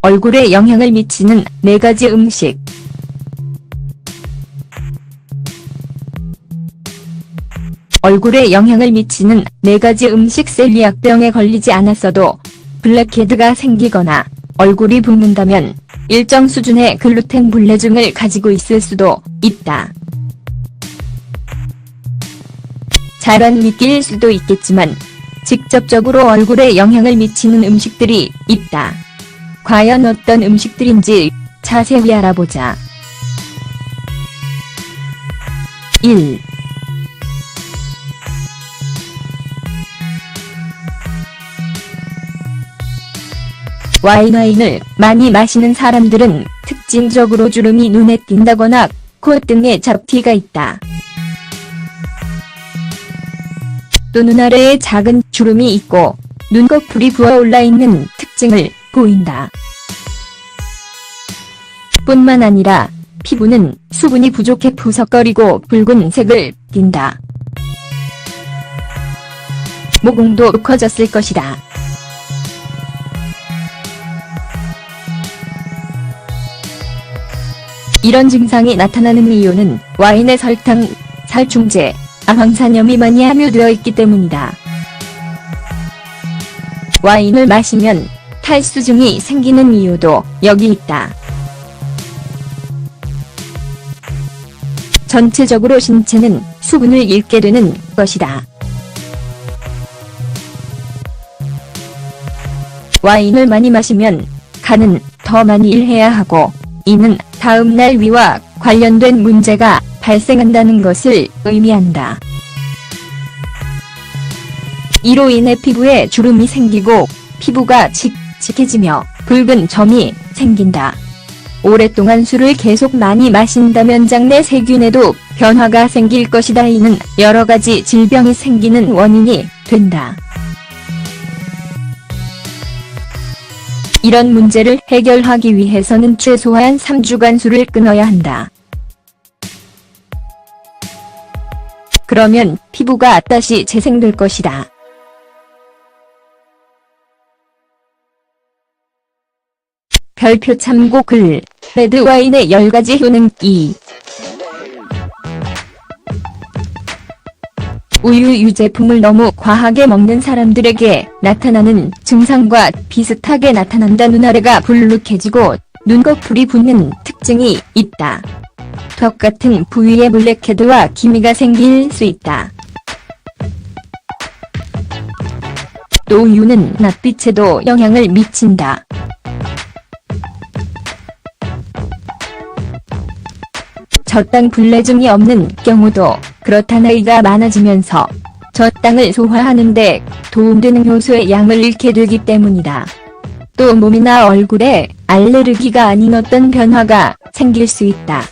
얼굴에 영향을 미치는 네 가지 음식. 얼굴에 영향을 미치는 네 가지 음식 셀리악병에 걸리지 않았어도 블랙헤드가 생기거나 얼굴이 붓는다면 일정 수준의 글루텐 불내증을 가지고 있을 수도 있다. 잘안 믿길 수도 있겠지만 직접적으로 얼굴에 영향을 미치는 음식들이 있다. 과연 어떤 음식들인지 자세히 알아보자. 1. 와인 와인을 많이 마시는 사람들은 특징적으로 주름이 눈에 띈다거나 콧등에 잡티가 있다. 또 눈 아래에 작은 주름이 있고 눈꺼풀이 부어올라 있는 특징을 보인다. 뿐만 아니라 피부는 수분이 부족해 푸석거리고 붉은 색을 띈다. 모공도 커졌을 것이다. 이런 증상이 나타나는 이유는 와인에 설탕, 살충제, 아황산염이 많이 함유되어 있기 때문이다. 와인을 마시면 탈수증이 생기는 이유도 여기 있다. 전체적으로 신체는 수분을 잃게 되는 것이다. 와인을 많이 마시면 간은 더 많이 일해야 하고 이는 다음날 위와 관련된 문제가 발생한다는 것을 의미한다. 이로 인해 피부에 주름이 생기고 피부가 칙칙해지며 붉은 점이 생긴다. 오랫동안 술을 계속 많이 마신다면 장내 세균에도 변화가 생길 것이다. 이는 여러 가지 질병이 생기는 원인이 된다. 이런 문제를 해결하기 위해서는 최소한 3주간 술을 끊어야 한다. 그러면 피부가 다시 재생될 것이다. 별표 참고 글 레드와인의 10가지 효능 2 우유 유제품을 너무 과하게 먹는 사람들에게 나타나는 증상과 비슷하게 나타난다 눈아래가 불룩해지고 눈꺼풀이 붓는 특징이 있다. 턱 같은 부위에 블랙헤드와 기미가 생길 수 있다. 또 우유는 낯빛에도 영향을 미친다. 저당 불내증이 없는 경우도 그렇다 나이가 많아지면서 저당을 소화하는데 도움되는 효소의 양을 잃게 되기 때문이다. 또 몸이나 얼굴에 알레르기가 아닌 어떤 변화가 생길 수 있다.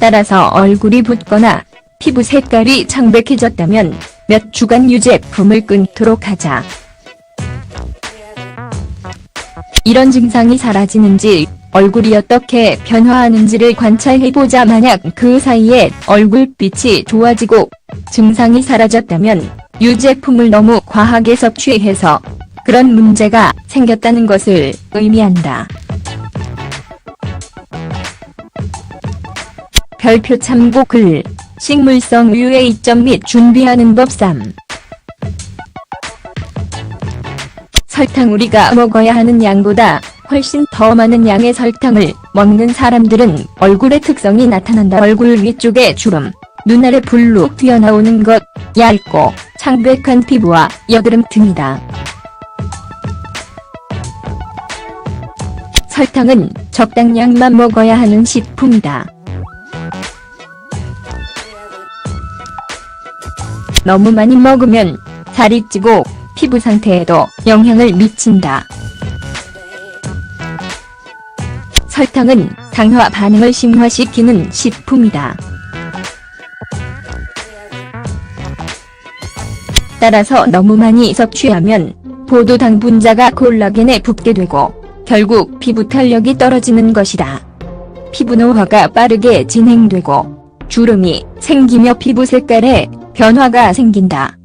따라서 얼굴이 붓거나 피부 색깔이 창백해졌다면 몇 주간 유제품을 끊도록 하자. 이런 증상이 사라지는지 얼굴이 어떻게 변화하는지를 관찰해보자 만약 그 사이에 얼굴빛이 좋아지고 증상이 사라졌다면 유제품을 너무 과하게 섭취해서 그런 문제가 생겼다는 것을 의미한다. 별표 참고 글 식물성 우유의 이점 및 준비하는 법 3. 설탕 우리가 먹어야 하는 양보다 훨씬 더 많은 양의 설탕을 먹는 사람들은 얼굴의 특성이 나타난다. 얼굴 위쪽에 주름, 눈 아래 불룩 튀어나오는 것, 얇고 창백한 피부와 여드름 등이다. 설탕은 적당량만 먹어야 하는 식품이다. 너무 많이 먹으면 살이 찌고 피부 상태에도 영향을 미친다. 설탕은 당화 반응을 심화시키는 식품이다. 따라서 너무 많이 섭취하면 포도당 분자가 콜라겐에 붙게 되고 결국 피부 탄력이 떨어지는 것이다. 피부 노화가 빠르게 진행되고 주름이 생기며 피부 색깔에 변화가 생긴다.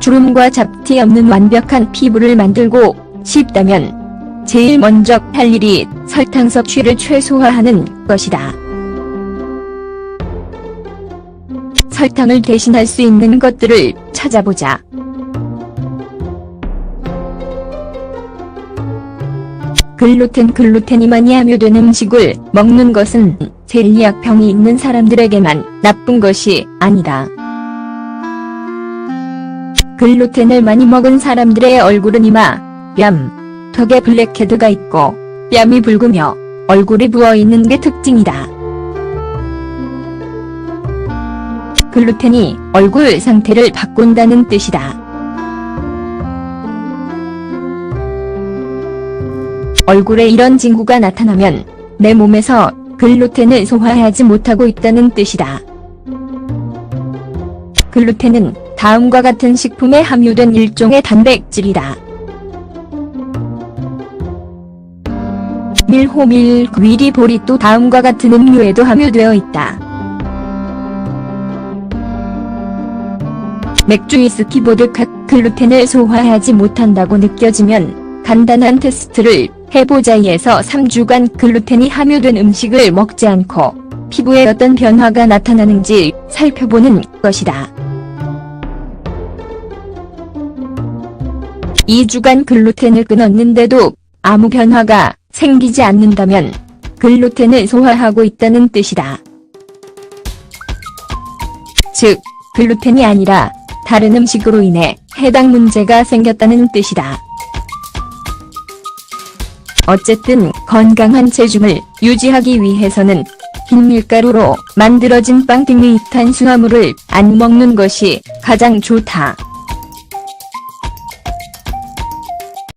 주름과 잡티 없는 완벽한 피부를 만들고 싶다면 제일 먼저 할 일이 설탕 섭취를 최소화하는 것이다. 설탕을 대신할 수 있는 것들을 찾아보자. 글루텐 글루텐이 많이 함유된 음식을 먹는 것은 셀리악병이 있는 사람들에게만 나쁜 것이 아니다. 글루텐을 많이 먹은 사람들의 얼굴은 이마, 뺨, 턱에 블랙헤드가 있고 뺨이 붉으며 얼굴이 부어있는 게 특징이다. 글루텐이 얼굴 상태를 바꾼다는 뜻이다. 얼굴에 이런 징후가 나타나면 내 몸에서 글루텐을 소화하지 못하고 있다는 뜻이다. 글루텐은 다음과 같은 식품에 함유된 일종의 단백질이다. 밀호밀, 귀리, 보리 또 다음과 같은 음료에도 함유되어 있다. 맥주, 위스키, 보드카, 글루텐을 소화하지 못한다고 느껴지면 간단한 테스트를 해보자 2에서 3주간 글루텐이 함유된 음식을 먹지 않고 피부에 어떤 변화가 나타나는지 살펴보는 것이다. 2주간 글루텐을 끊었는데도 아무 변화가 생기지 않는다면 글루텐을 소화하고 있다는 뜻이다. 즉, 글루텐이 아니라 다른 음식으로 인해 해당 문제가 생겼다는 뜻이다. 어쨌든 건강한 체중을 유지하기 위해서는 흰 밀가루로 만들어진 빵 등의 탄수화물을 안 먹는 것이 가장 좋다.